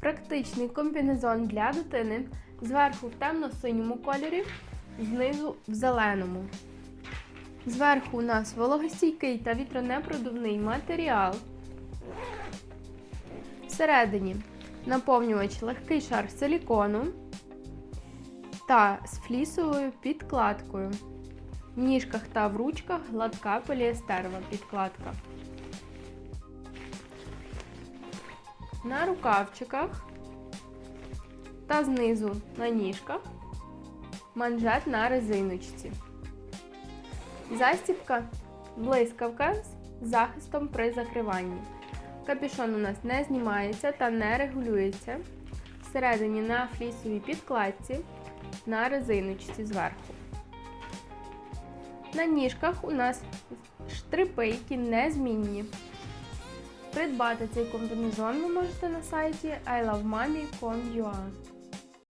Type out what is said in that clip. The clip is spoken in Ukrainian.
Практичний комбінезон для дитини. Зверху в темно-синьому кольорі, знизу в зеленому. Зверху у нас вологостійкий та вітронепродувний матеріал. Всередині наповнювач легкий шар силікону та з флісовою підкладкою. В ніжках та в ручках гладка поліестерова підкладка. На рукавчиках та знизу на ніжках манжет на резиночці. Застібка блискавка з захистом при закриванні. Капюшон у нас не знімається та не регулюється. Всередині на флісовій підкладці на резиночці зверху. На ніжках у нас штрипи, які незмінні. Придбати цей комбінезон ви можете на сайті ilovemami.com.ua